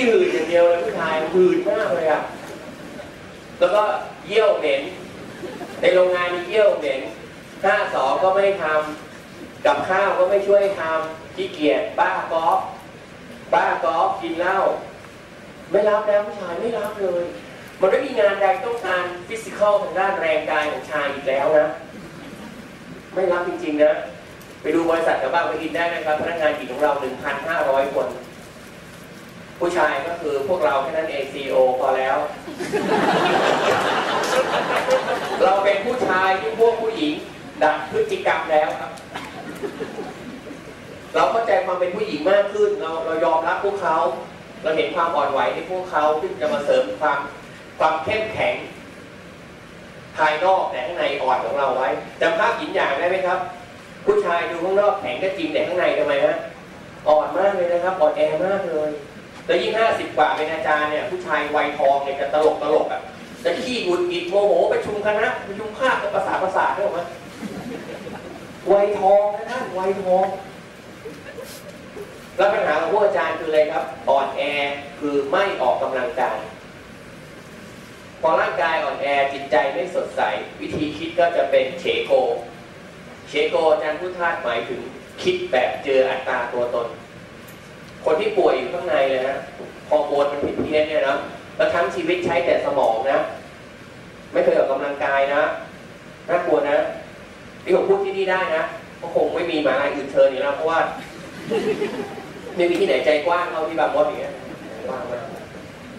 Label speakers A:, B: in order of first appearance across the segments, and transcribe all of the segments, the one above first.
A: ที่หืดอย่างเดียวเลยผู้ชายหืดมากเลยอะแล้วก็เยี่ยวเหม็น ในโรงงานมีเยี่ยวเหม็นห้าสองก็ไม่ทำกับข้าวก็ไม่ช่วยทำขี้เกียจบ้ากอล์ฟบ้ากอล์ฟกินเหล้าไม่รับแล้วผู้ชายไม่รับเลย มันไม่มีงานใดต้องการฟิสิกอลทางด้านแรงกายของชายอีกแล้วนะ ไม่รับจริงๆนะ ไปดูบริษัทแถวบางปอินได้นะครับพนักงานหญิงของเรา 1,500 คน ผู้ชายก็คือพวกเราแค่นั้นเองซีโอพอแล้ว เราเป็นผู้ชายที่พวกผู้หญิงดัดพฤติกรรมแล้วครับ เราเข้าใจความเป็นผู้หญิงมากขึ้น เราเรายอมรับพวกเขา เราเห็นความอ่อนไหวในพวกเขาที่จะมาเสริมความความเข้มแข็ง ภายนอกแต่ข้างในอ่อนของเราไว้จำภาพหญิงอย่างได้ไหมครับ ผู้ชายดูข้างนอกแข็งก็จริงแต่ข้างในทำไมฮะอ่อนมากเลยนะครับอ่อนแอมากเลย แล้วยิ่งห้าสิบกว่าเป็นอาจารย์เนี่ยผู้ชายวัยทองเนี่ยจะตลกตลกอะจะขี้หงุดหงิดโมโหประชุมคณะประชุมภาคกับภาษาภาษาได้หรอไหมวัยทองนะท่านวัยทองแล้วปัญหาของพวกอาจารย์คืออะไรครับอ่อนแอคือไม่ออกกำลังกายพอร่างกายอ่อนแอจิตใจไม่สดใส วิธีคิดก็จะเป็นเฉโก เฉโกอาจารย์พุทธาสหมายถึงคิดแบบเจออัตราตัวตน คนที่ป่วยอยู่ข้างในเลยนะฮอร์โมนมันผิดเพี้ยนเนี่ยนะแล้วทั้งชีวิตใช้แต่สมองนะ ไม่เคยออกกำลังกายนะน่ากลัวนะที่ผมพูดที่นี่ได้นะก็คงไม่มีหมหาลัยอื่นเชิญอยู่แล้วเพราะว่าไม่มีที่ไหนใจกว้างเท่าที่บางมดอย่างเงี้ยกว้างมาก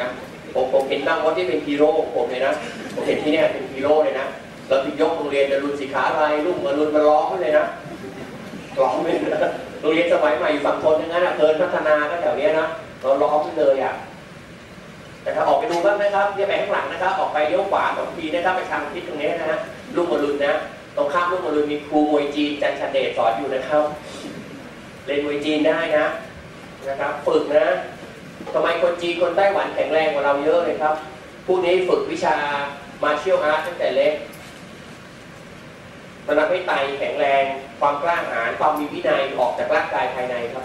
A: นะผมผมเห็นบางมดที่เป็นฮีโร่ของผมเลยนะผมเห็นที่เนี่ยเป็นฮีโร่เลยนะเราถึงยกโรงเรียนจะรุนสีขาอะไรลุ่มมารุนมาร้องเลยนะ ร้องเลยนะโรงเรียนสมัยใหม่อยู่ฝั่งทนอย่างนั้นอะเกินพัฒนาก็แถวเนี้ยนะเราร้องเลยอะนะครับออกไปดูบ้างนะครับอย่าไปข้างหลังนะครับ ออกไปเลี้ยวขวาสองทีนะครับไปทางทิศตรงนี้นะฮะลุ่มมารุนนะตรงข้ามลุ่มมารุนมีครูมวยจีนจันชันเดชสอนอยู่นะครับเรียนมวยจีนได้นะนะครับ ฝึกนะทำไมคนจีนคนไต้หวันแข็งแรงกว่าเราเยอะเลยครับพวกนี้ฝึกวิชามาเชียลอาร์ตตั้งแต่เล็ก มันทำให้ไตแข็งแรง ความกล้าหาญความมีวินัยออกจากร่างกายภายในครับ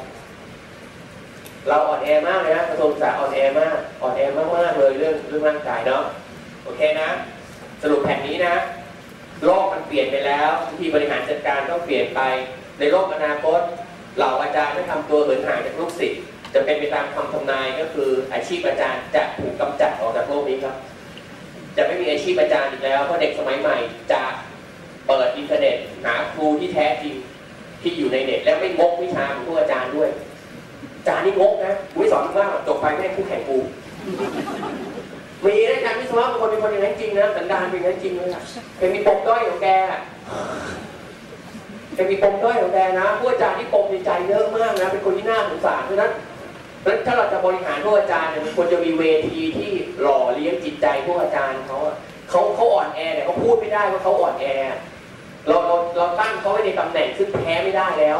A: เราอ่อนแอมากเลยนะกระทรวงศึกษาอ่อนแอมากอ่อนแอมากมากๆเลยเรื่องเรื่องร่างกายเนาะโอเคนะ สรุปแผ่นนี้นะโลกมันเปลี่ยนไปแล้ววิธีบริหารจัดการก็เปลี่ยนไปในโลกอนาคตเหล่าอาจารย์ที่ทำตัวเหินห่างจากลูกศิษย์จะเป็นไปตามคำทำนายก็คืออาชีพอาจารย์จะถูกกำจัดออกจากโลกนี้ครับ จะไม่มีอาชีพอาจารย์อีกแล้วเพราะเด็กสมัยใหม่จะ เปิดอินเทอร์เน็ต หาครูที่แท้จริงที่อยู่ในเน็ต และไม่งกวิชาของพวกอาจารย์ด้วยอาจารย์นี่งกนะกูไม่สอนว่าจบไปไม่ให้คู่แข่งกูมีนะอาจารย์วิศวะบางคนเป็นคนอย่างนั้นจริงนะสันดานเป็นอย่างนั้นจริงเลยอะเป็นมีปมด้อยของแกอะจะมีปมด้อยของแกนะผู้อาจารย์ที่ปมในใจเยอะมากนะ เป็นคนที่น่าสงสารเพราะนั้นนั้นถ้าเราจะบริหารผู้อาจารย์เนี่ยมันควรจะมีเวทีที่หล่อเลี้ยงจิตใจผู้อาจารย์เขาเขาเขาอ่อนแอแต่ยเขาพูดไม่ได้ว่าเขาอ่อนแอ เราเราเราตั้งเขาไว้ในตำแหน่งซึ่งแพ้ไม่ได้แล้ว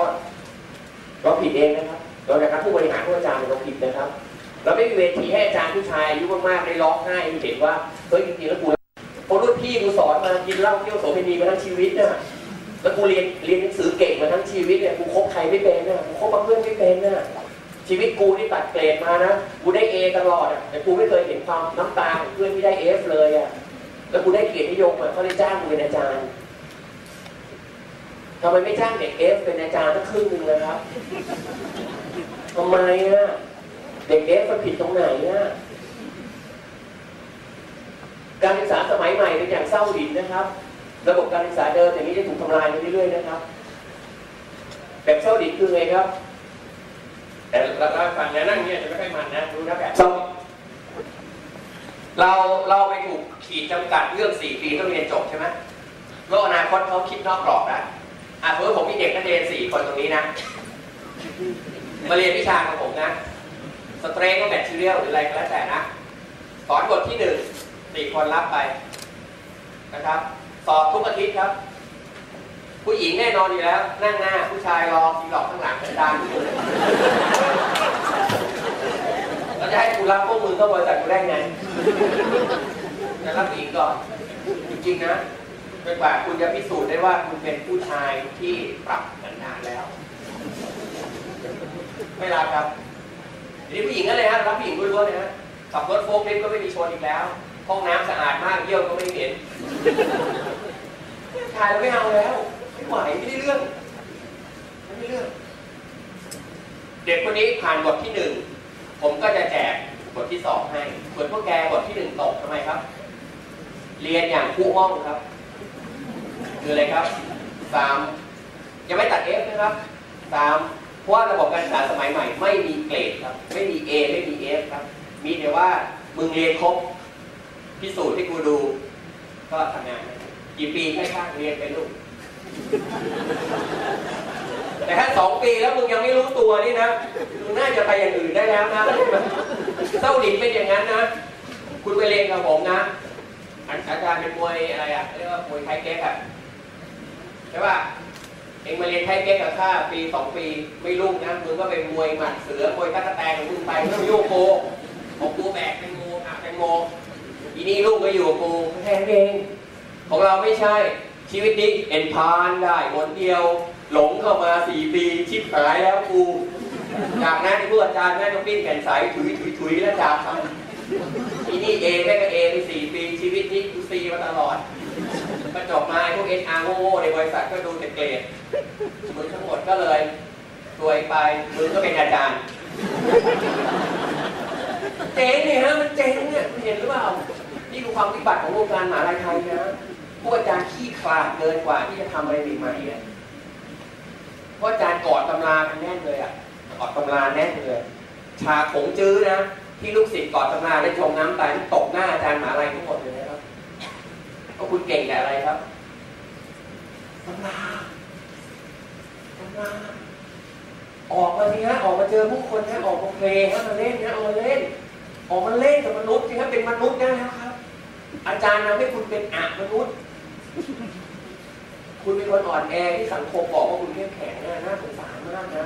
A: เราผิดเองนะครับเราจากการผู้บริหารผู้อาจารย์เราผิดนะครับ เราไม่มีเวทีให้อาจารย์ผู้ชายอายุมากๆได้ร้องไห้ให้เห็นว่าเฮ้ยจริงๆแล้วกูพราะรุ่นพี่กูสอนมากินเหล้าเที่ยวโสเภณีมาทั้งชีวิตน่ะแล้วกูเรียนเรียนหนังสือเก่งมาทั้งชีวิตเนี่ยกูคบใครไม่เป็นน่ะกูคบเพื่อนไม่เป็นน่ะชีวิตกูนี่ตัดเกรดมานะกูได้เอตลอดอะแต่กูไม่เคยเห็นความน้ำตาของเพื่อนที่ได้เอฟเลยอะแล้วกูได้เกียรตินิยมอะเขาได้จ้างกูเป็นอาจารย์ ทำไมไม่จ้างเด็กเอฟเป็นอาจารย์สักครึ่งหนึ่งเลยครับทำไมอะเด็กเอฟมันผิดตรงไหนอะการศึกษาสมัยใหม่เป็นอย่างเศร้าดินนะครับ ระบบการศึกษาเดิมอย่างนี้จะถูกทำลายไปเรื่อยๆนะครับ แบบเศร้าดินคือไงครับ แต่เราเราฟังนะนั่งเนี่ยจะไม่ค่อยมันนะรู้นะแบบเศร้าเราเราไปถูกขีดจำกัดเรื่องสี่ปีต้องเรียนจบใช่ไหมโลกอนาคตเขาคิดนอกกรอบได้ อะเพื่อผมมีเด็กนักเรียนสี่คนตรงนี้นะมาเรียนวิชาของผมนะสเตรนก็แมทเทียลหรืออะไรก็แล้วแต่นะสอนบทที่หนึ่งสี่คนรับไปนะครับ สอบทุกอาทิตย์ครับ ผู้หญิงแน่นอนอยู่แล้ว นั่งหน้า ผู้ชายรอทีหลอกข้างหลังอาจารย์เราจะให้กูรับพวกมึงเข้าบริษัทกูได้ไงจะรับผู้หญิงก่อนจริงๆนะ นกว่าคุณจะพิสูจน์ได้ว่าคุณเป็นผู้ชายที่ปรับกันนานแล้ว ไม่รับครับนี่ผู้หญิงนั่นเลยฮะรับผู้หญิงล้วนๆนะฮะขับรถโฟล์คลิฟก็ไม่มีชนอีกแล้ว ห้องน้ำสะอาดมากเยี่ยวก็ไม่เห็นชายเราไม่เอาแล้ว ไม่ไหวไม่ได้เรื่องไม่ได้เรื่อง เด็กคนนี้ผ่านบทที่หนึ่งผมก็จะแจกบทที่สองให้ส่วนพวกแกบทที่หนึ่งตกทำไมครับ เรียนอย่างคู่ห้องครับ คืออะไรครับสามยังไม่ตัด F นะครับสามเพราะว่าระบบการศึกษาสมัยใหม่ ไม่มีเกรดครับ ไม่มี A ไม่มี F ครับ มีแต่ว่ามึงเรียนครบพิสูจน์ให้กูดู ก็ทำงานกี่ปีแค่ข้างเรียนไปลูก แต่ถ้าสองปีแล้วมึงยังไม่รู้ตัวนี่นะมึงน่าจะไปอย่างอื่นได้แล้วนะเต้าหลินเป็นอย่างนั้นนะ คุณไปเรียนกับผมนะอาจารย์เป็นมวยอะไรอะเรียกว่ามวยไทยเก๊กอะ ใช่ป่ะเองมาเรียนไทยเก๊กกับข้าปีสองปีไม่รุ่งนะมึงก็ไปมวยหมัดเสือมวยตะกแตงของมึงไปไม่ต้องโยกโกของกูแบกแตงโมอะแตงโมอีนี่ลูกก็อยู่กับกูแค่นั้นเองของเราไม่ใช่ชีวิตนี้เอ็นพานได้หนเดียว หลงเข้ามาสี่ปีชิบหายแล้วกูจากนั้นผู้อาจารย์แม่ต้องปิ้นแก่นใสถุยถุยถุยแล้วจากไปอีนี่เอแม่ก็เอไปสี่ปีชีวิตนี้กูซีมาตลอด ก็จบมาไอ้พวกเอ็นอาร์โง่ๆในบริษัทก็ดูแต่เกรดมึงทั้งหมดก็เลยรวยไปมึงก็เป็นอาจารย์ เจ๊งเนี่ยฮะมันเจ๊งเนี่ยคุณเห็นหรือเปล่า นี่คือความวิบัติของวงการมหาลัยไทยนะผู้อาจารย์ขี้ขลาดเกินกว่าที่จะทำอะไรใหม่ๆเนี่ยเพราะอาจารย์กอดตำรากันแน่นเลยอะกอดตำราแน่นเลย ชาขงจื้อนะ ที่ลูกศิษย์กอดตำราได้จมน้ำตายตกหน้าอาจารย์มหาลัยทั้งหมดเลยนะครับ ก็คุณเก่งแต่อะไรครับตำราตำราออกมาสิฮะออกมาเจอผู้คนนะออกมาเพลงฮะมาเล่นนะเอามาเล่น ออกมาเล่นกับมนุษย์สิฮะเป็นมนุษย์ได้แล้วครับ อาจารย์ทำให้คุณเป็นอะมนุษย์ คุณเป็นคนอ่อนแอที่สังคมบอกว่าคุณเข้มแข็งนะน่าสงสารมากนะ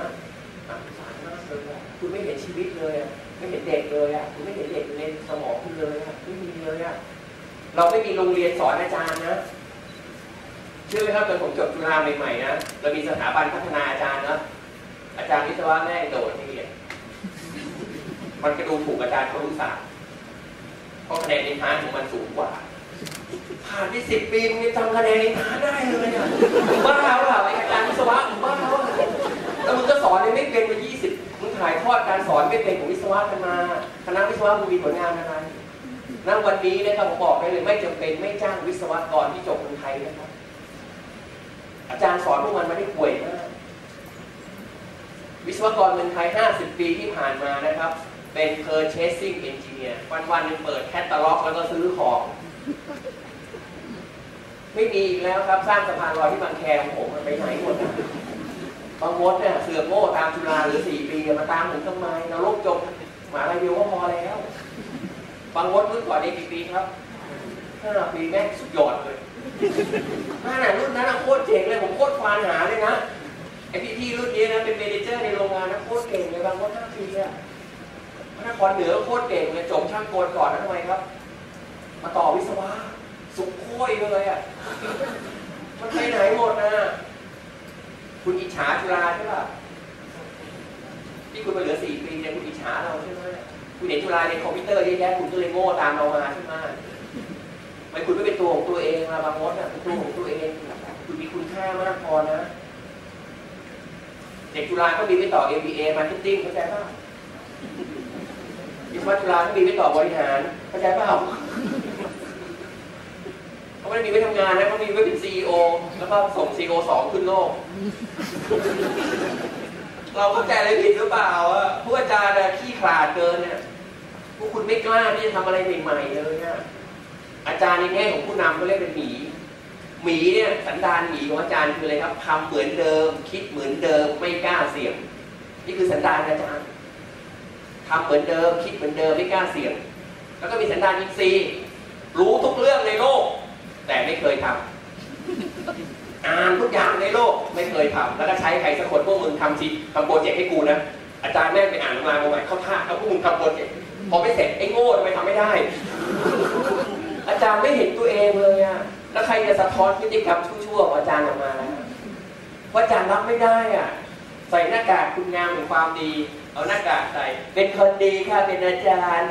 A: น่าสงสารมากเลยคุณไม่เห็นชีวิตเลยอะไม่เห็นเด็กเลยอะคุณไม่เห็นเด็กในสมองคุณเลยอะไม่มีเลยอะ เราไม่มีโรงเรียนสอนอาจารย์นะเชื่อไหมครับตอนผมจบจุฬาใหม่ๆนะเรามีสถาบันพัฒนาอาจารย์นะอาจารย์วิศวะแม่โดดที่เรียนมันกระดูถูกอาจารย์เขารู้สตร์เพราะคะแนนในทานของมันสูงกว่า ผ่านไปสิบปีมึงยังจำคะแนนในทานได้เลยอะบ้าเปล่าไอ้อาจารย์วิศวะมึงบ้าเปล่าแล้วมึงก็สอนยังไม่เป็นมายี่สิบมึงถ่ายทอดการสอนไม่เป็นของวิศวะกันมาคณะวิศวะมึงมีผลงานอะไร ณวันนี้นะครับผมบอกได้เลยไม่จำเป็นไม่จ้างวิศวกรที่จบคนไทยนะครับ อาจารย์สอนพวกมันมาได้ป่วยมากวิศวกรเมืองไทย 50 ปีที่ผ่านมานะครับ เป็น purchasing engineer วันๆหนึงเปิดแคตตาล็อก แล้วก็ซื้อของ ไม่มีอีกแล้วครับ สร้างสะพานลอยที่บางแคของผมมันไปไหนหมดอะบางมดเนี่ยเสือโง่ตามจุฬาหรือ 4 ปีมาตามผมทำไมนรกจมหมหาลัยเดียวก็พอแล้ว บางมดรุ่นก่อนนี้กี่ปีครับ5ปีแม่สุดยอดเลยห้าหนรุ่นนั้นโคตรเจ๋งเลยผมโคตรควานหาเลยนะไอพี่ที่รุ่นนี้นะเป็นเมนเจอร์ในโรงงานนะโคตรเก่งเลยบางคนห้าปีอะพระนครเหนือโคตรเก่งเลยจบช่างกลก่อนนะทำไมครับ มาต่อวิศวะสุขโค้ยเลยอะมันไปไหนหมดนะคุณอิจฉาจุฬาใช่ป่ะที่คุณมาเหลือสี่ปีเนี่ยคุณอิจฉาเราใช่ไหม คุณเห็นจุฬาในคอมพิวเตอร์เยอะแยะคุณก็เลยโง่ตามเรามาใช่ไหมทำไมคุณไม่เป็นตัวของตัวเองล่ะบางมดอะเป็นตัวของตัวเองคุณมีคุณค่ามากพอนะเด็กจุฬาก็มีไปต่อ MBA Marketing เข้าใจป่าวิศวะจุฬาก็มีไปต่อบริหารเข้าใจป่าเขาไม่ได้มีไปทำงานนะเขามีไว้เป็น CEO แล้วก็ส่ง CEO สองขึ้นโลก เราเข้าใจอะไรผิดหรือเปล่าอะผู้อาจารย์อะขี้ขลาดเกินเนี่ย พวกคุณไม่กล้าที่จะทำอะไรใหม่ๆเลยอะอาจารย์ในแง่ของผู้นำก็เรียกเป็นหมีหมีเนี่ยสันดานหมีของอาจารย์คืออะไรครับทำเหมือนเดิม คิดเหมือนเดิมไม่กล้าเสี่ยง นี่คือสันดานอาจารย์ทำเหมือนเดิม คิดเหมือนเดิมไม่กล้าเสี่ยง แล้วก็มีสันดานอินทรีย์รู้ทุกเรื่องในโลก แต่ไม่เคยทำอ่านทุกอย่างในโลกไม่เคยทำแล้วก็ใช้ใครสักคนพวกมึงทำทีทำโปรเจกต์ให้กูนะอาจารย์แม่งไปอ่านมาใหม่เข้าท่าแล้วพวกมึงทำโปรเจกต์ พอไม่เสร็จไอ้โง่ทำไมทำไม่ได้ อาจารย์ไม่เห็นตัวเองเลยอะแล้วใครจะสะท้อนพฤติกรรมชั่วๆของอาจารย์ออกมาล่ะว่าอาจารย์รับไม่ได้อะ ใส่หน้ากากคุณงามของความดี เอาหน้ากากใส่
B: เป็นคนดีค่ะเป็นอาจารย์